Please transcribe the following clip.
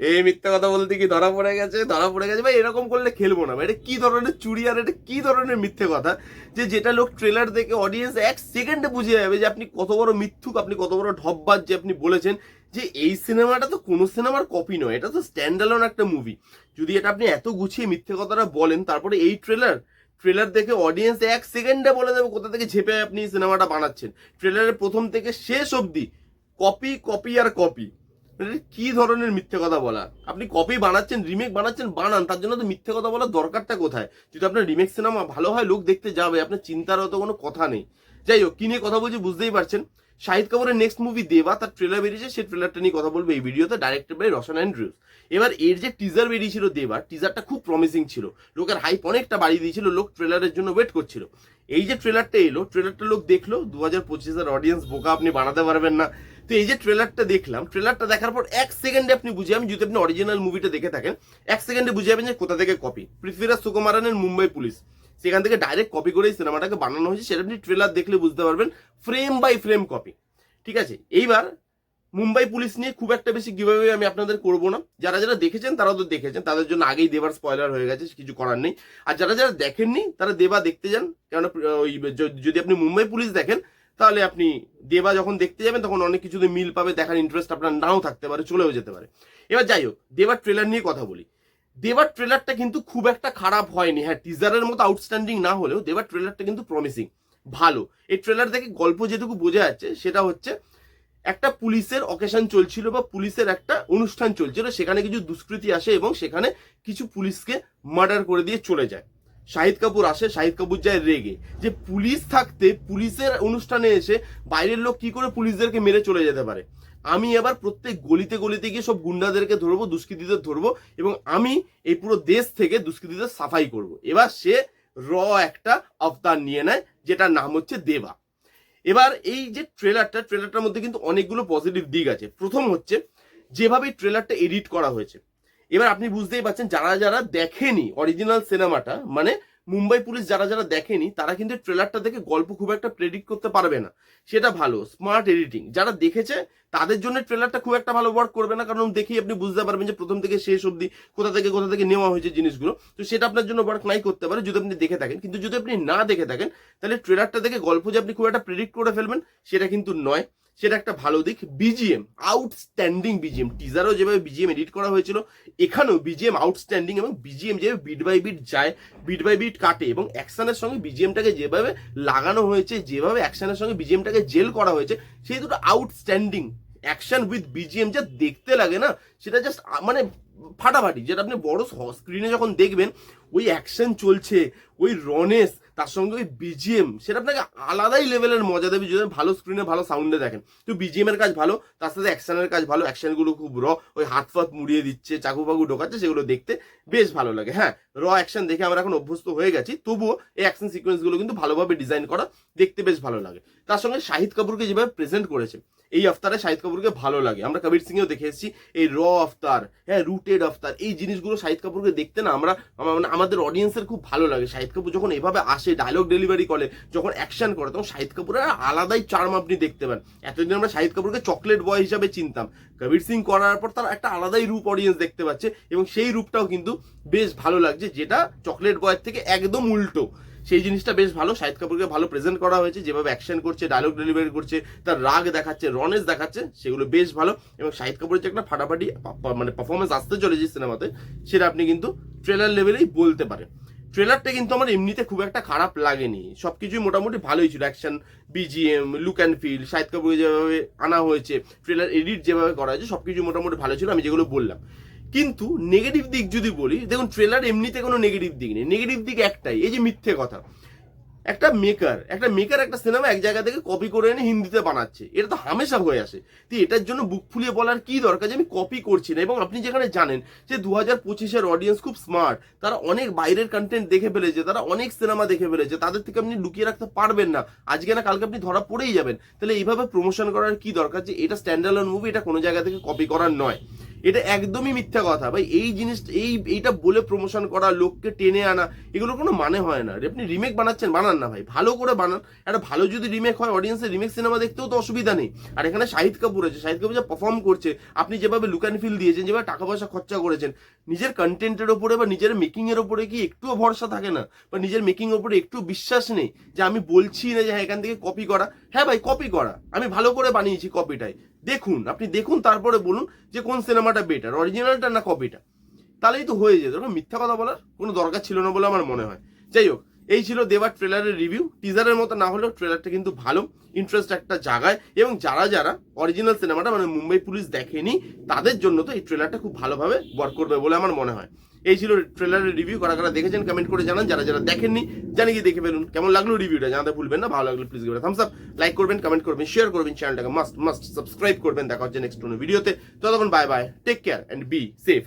এই মিথ্যা কথা বলতে কি ধরা পড়ে গেছে? ধরা পড়ে গেছে। ভাই, এরকম করলে খেলব না। এটা কি ধরনের চুরি আর এটা কি ধরনের মিথ্যে কথা? যে যেটা লোক ট্রেলার দেখে অডিয়েন্স এক সেকেন্ডে বুঝে যাবে যে আপনি কত বড় মিথ্যুক, আপনি কত বড় ঢপবাজ যে আপনি বলেছেন। যে এই সিনেমাটা তো কোনো সিনেমার কপি নয়, এটা তো স্ট্যান্ডালন একটা মুভি যদি এটা আপনি এত গুছিয়ে মিথ্যে কথাটা বলেন, তারপরে এই ট্রেলার ট্রেলার দেখে অডিয়েন্স এক সেকেন্ডে বলে দেবে কোথা থেকে ঝেপে আপনি সিনেমাটা বানাচ্ছেন। ট্রেলারের প্রথম থেকে শেষ অবধি কপি কপি আর কপি কি ধরনের মিথ্যে কথা বলা আপনি কপি বানাচ্ছেন রিমেক বানাচ্ছেন, বানান, তার জন্য তো মিথ্যে কথা বলার দরকারটা কোথায়? যদি আপনার রিমেক সিনেমা ভালো হয়, লোক দেখতে যাবে, আপনার চিন্তার তো কোনো কথা নেই। যাই হোক, কি নিয়ে কথা বলছি বুঝতেই পারছেন। শাহিদ কাপুরের নেক্সট মুভি দেবা, তার ট্রেলার বেরিয়েছে সেই ট্রেলারটা নিয়ে কথা বলব এই ভিডিওতে ডাইরেক্টেড বাই রশন অ্যান্ড্রিউস এবার এর যে টিজার বেরিয়েছিল দেবার টিজারটা খুব প্রমিসিং ছিল। লোকের হাইপ অনেকটা বাড়িয়ে দিয়েছিল, লোক ট্রেলারের জন্য ওয়েট করছিল। এই যে ট্রেলারটা এলো ট্রেলারটা লোক দেখল, দু হাজার পঁচিশের অডিয়েন্স বোকা আপনি বানাতে পারবেন না। তো এই যে ট্রেলারটা দেখলাম ট্রেলারটা দেখার পর এক সেকেন্ডে আপনি বুঝে যাবেন, যদি আপনি অরিজিনাল মুভিটা দেখে থাকেন, এক সেকেন্ডে বুঝে যাবেন যে কোথা থেকে কপি পৃথ্বীরাজ সুকুমারানের মুম্বাই পুলিশ। সেখান থেকে ডাইরেক্ট কপি করে এই সিনেমাটাকে বানানো হয়েছে, সেটা আপনি ট্রেলার দেখলে বুঝতে পারবেন ফ্রেম বাই ফ্রেম কপি ঠিক আছে? এইবার মুম্বাই পুলিশ নিয়ে খুব একটা বেশি কীভাবে আমি আপনাদের করব না। যারা যারা দেখেছেন, তারাও তো দেখেছেন, তাদের জন্য আগেই দেবার স্পয়লার হয়ে গেছে, কিছু করার নেই। আর যারা যারা দেখেননি, তারা দেবা দেখতে যান। কেননা ওই যদি আপনি মুম্বাই পুলিশ দেখেন তাহলে আপনি দেবা যখন দেখতে যাবেন, তখন অনেক কিছুতে মিল পাবে, দেখার ইন্টারেস্ট আপনার নাও থাকতে পারে, চলেও যেতে পারে। এবার যাই হোক, দেবার ট্রেলার নিয়ে কথা বলি। দেবার ট্রেলারটা কিন্তু খুব একটা খারাপ হয়নি। হ্যাঁ টিজারের মতো আউটস্ট্যান্ডিং না হলেও দেবার ট্রেলারটা কিন্তু প্রমিসিং ভালো। এই ট্রেলার দেখে গল্প যেটুকু বোঝা যাচ্ছে, সেটা হচ্ছে একটা পুলিশের অকেশন চলছিল বা পুলিশের একটা অনুষ্ঠান চলছিল, সেখানে কিছু দুষ্কৃতী আসে এবং সেখানে কিছু পুলিশকে মার্ডার করে দিয়ে চলে যায়। শাহিদ কাপুর আসে, শাহিদ কাপুর যায় রেগে। যে পুলিশ থাকতে, পুলিশের অনুষ্ঠানে এসে বাইরের লোক কি করে পুলিশদেরকে মেরে চলে যেতে পারে? আমি এবার প্রত্যেক গলিতে গলিতে গিয়ে সব গুন্ডাদেরকে ধরবো, দুষ্কৃতীদের ধরবো এবং আমি এই পুরো দেশ থেকে দুষ্কৃতীদের সাফাই করব। এবার সে র একটা অবতার নিয়ে নেয়, যেটার নাম হচ্ছে দেবা। এবার এই যে ট্রেলারটা, ট্রেলারটার মধ্যে কিন্তু অনেকগুলো পজিটিভ দিক আছে। প্রথম হচ্ছে, যেভাবে ট্রেলারটা এডিট করা হয়েছে এবার আপনি বুঝতেই পারছেন, যারা যারা দেখেনি অরিজিনাল সিনেমাটা মানে মুম্বাই পুলিশ যারা যারা দেখেনি, তারা কিন্তু ট্রেলারটা দেখে গল্প খুব একটা প্রেডিক্ট করতে পারবে না। সেটা ভালো স্মার্ট এডিটিং যারা দেখেছে, তাদের জন্য ট্রেলারটা খুব একটা ভালো ওয়ার্ক করবে না, কারণ দেখেই আপনি বুঝতে পারবেন যে প্রথম থেকে শেষ অবধি কোথা থেকে কোথা থেকে নেওয়া হয়েছে জিনিসগুলো। তো সেটা আপনার জন্য ওয়ার্ক নাই করতে পারে, যদি আপনি দেখে থাকেন। কিন্তু যদি আপনি না দেখে থাকেন, তাহলে ট্রেলারটা দেখে গল্প যে আপনি খুব একটা প্রেডিক্ট করে ফেলবেন, সেটা কিন্তু নয়। সেটা একটা ভালো দিক। বিজিএম আউটস্ট্যান্ডিং বিজিএম টিজারও যেভাবে বিজিএম এডিট করা হয়েছিল, এখানেও বিজিএম আউটস্ট্যান্ডিং এবং বিজিএম যেভাবে বিট বাই বিট যায় বিট বাই বিট কাটে এবং অ্যাকশনের সঙ্গে বিজিএমটাকে যেভাবে লাগানো হয়েছে, যেভাবে অ্যাকশনের সঙ্গে বিজিএমটাকে জেল করা হয়েছে, সেই দুটো আউটস্ট্যান্ডিং অ্যাকশন উইথ বিজিএম যা দেখতে লাগে না, সেটা জাস্ট মানে ফাটাফাটি। যেটা আপনি বড় স্ক্রিনে যখন দেখবেন, ওই অ্যাকশন চলছে, ওই রনেস তার সঙ্গে ওই বিজিএম সেটা আপনাকে আলাদাই লেভেলের মজা দেবে। যদি ভালো স্ক্রিনে ভালো সাউন্ডে দেখেন, তো বিজিএম এর কাজ ভালো, তার সাথে অ্যাকশনের কাজ ভালো অ্যাকশনগুলো খুব র ওই হাত ফাত মুড়িয়ে দিচ্ছে, চাকু পাকু ঢোকাচ্ছে, সেগুলো দেখতে বেশ ভালো লাগে। হ্যাঁ র অ্যাকশন দেখে আমরা এখন অভ্যস্ত হয়ে গেছি, তবুও এই অ্যাকশন সিকোয়েন্সগুলো কিন্তু ভালোভাবে ডিজাইন করা দেখতে বেশ ভালো লাগে। তার সঙ্গে শাহিদ কাপুরকে যেভাবে প্রেজেন্ট করেছে এই আফতারে শাহিদ কাপুরকে ভালো লাগে। আমরা কবির সিংয়েও দেখে এসেছি, এই র আফতার হ্যাঁ রুটেড আফতার, এই জিনিসগুলো শাহিদ কাপুরকে দেখতে না আমরা, আমা- মানে আমাদের অডিয়েন্সের খুব ভালো লাগে। শাহিদ কাপুর যখন এভাবে আসে ডায়লগ ডেলিভারি করে, যখন অ্যাকশন করে, তখন শাহিদ কাপুরের আলাদাই চার্ম আপনি দেখতে পান। এতদিন আমরা শাহিদ কাপুরকে চকলেট বয় হিসাবে চিনতাম। কবির সিং করার পর তার একটা আলাদাই রূপ অডিয়েন্স দেখতে পাচ্ছে, এবং সেই রূপটাও কিন্তু বেশ ভালো লাগছে, যেটা চকলেট বয়ের থেকে একদম উল্টো। সেই জিনিসটা বেশ ভালো। শাহিদ কাপুরকে ভালো প্রেজেন্ট করা হয়েছে। যেভাবে অ্যাকশন করছে ডায়লগ ডেলিভারি করছে, তার রাগ দেখাচ্ছে রনেস দেখাচ্ছে, সেগুলো বেশ ভালো। এবং শাহিদ কাপুরের যে একটা ফাটাফাটি মানে পারফরমেন্স আসতে চলেছে সিনেমাতে, সেটা আপনি কিন্তু ট্রেলার লেভেলেই বলতে পারেন। ট্রেলারটা কিন্তু আমার এমনিতে খুব একটা খারাপ লাগেনি। সব কিছুই মোটামুটি ভালোই ছিল। Action BGM look and feel Shahid কাপুরকে যেভাবে আনা হয়েছে ট্রেলার এডিট যেভাবে করা হয়েছে, সবকিছু মোটামুটি ভালো ছিল, আমি যেগুলো বললাম। কিন্তু নেগেটিভ দিক যদি বলি, দেখুন ট্রেলার এমনিতে কোনো নেগেটিভ দিক নেই। নেগেটিভ দিক একটাই, এই যে মিথ্যে কথা। একটা মেকার একটা মেকার একটা সিনেমা এক জায়গা থেকে কপি করে এনে হিন্দিতে বানাচ্ছে। এটা তো হামেশা হয়ে আসে। তো এটার জন্য বুক ফুলিয়ে বলার কি দরকার যে আমি কপি করছি না? এবং আপনি যেখানে জানেন যে দু হাজার পঁচিশের অডিয়েন্স খুব স্মার্ট তারা অনেক বাইরের কন্টেন্ট দেখে ফেলেছে, তারা অনেক সিনেমা দেখে ফেলেছে, তাদের থেকে আপনি লুকিয়ে রাখতে পারবেন না। আজকে না কালকে আপনি ধরা পড়েই যাবেন। তাহলে এইভাবে প্রমোশন করার কি দরকার যে এটা স্ট্যান্ডার্ড মুভি এটা কোনো জায়গা থেকে কপি করার নয়। এটা একদমই মিথ্যা কথা। ভাই, এই জিনিস, এই, এইটা বলে প্রমোশন করা, লোককে টেনে আনা এগুলো কোনো মানে হয় না। আপনি রিমেক বানাচ্ছেন, বানান না ভাই। ভালো করে বানান। একটা ভালো যদি রিমেক হয় অডিয়েন্সের রিমেক সিনেমা দেখতেও তো অসুবিধা নেই। আর এখানে শাহিদ কাপুর আছে। শাহিদ কাপুর যা পারফর্ম করছে, আপনি যেভাবে লুক অ্যান্ড ফিল দিয়েছেন, যেভাবে টাকা পয়সা খরচা করেছেন, নিজের কন্টেন্টের ওপরে বা নিজের মেকিং এর ওপরে কি একটুও ভরসা থাকে না? বা নিজের মেকিং ওপরে একটু বিশ্বাস নেই যে আমি বলছি না যে হ্যাঁ এখান থেকে কপি করা। হ্যাঁ ভাই কপি করা। আমি ভালো করে বানিয়েছি কপিটাই দেখুন, আপনি দেখুন, তারপরে বলুন যে কোন সিনেমাটা বেটার অরিজিনালটা না কপিটা তাহলেই তো হয়ে যেত। মিথ্যা কথা বলার কোনো দরকার ছিল না বলে আমার মনে হয়। যাই হোক, এই ছিল দেবার ট্রেলারের রিভিউ টিজারের মতো না হলেও ট্রেলারটা কিন্তু ভালো। ইন্টারেস্ট একটা জায়গায়। এবং যারা যারা অরিজিনাল সিনেমাটা মানে মুম্বাই পুলিশ দেখেনি, তাদের জন্য তো এই ট্রেলারটা খুব ভালোভাবে ওয়ার্ক করবে বলে আমার মনে হয়। এই ছিল ট্রেলারের রিভিউ কারা কারা দেখেছেন কমেন্ট করে জানান। যারা যারা দেখেননি জানি গিয়ে দেখে ফেলুন। কেমন লাগল রিভিউটা জানাতে ভুলবেন না, ভালো লাগল প্লিজ থামস আপ লাইক করবেন কমেন্ট করবেন শেয়ার করবেন চ্যানেলটাকে মাস্ট মাস্ট সাবস্ক্রাইব করবেন। দেখা হচ্ছে নেক্সট কোনো ভিডিওতে ততক্ষণ bye bye take care and be safe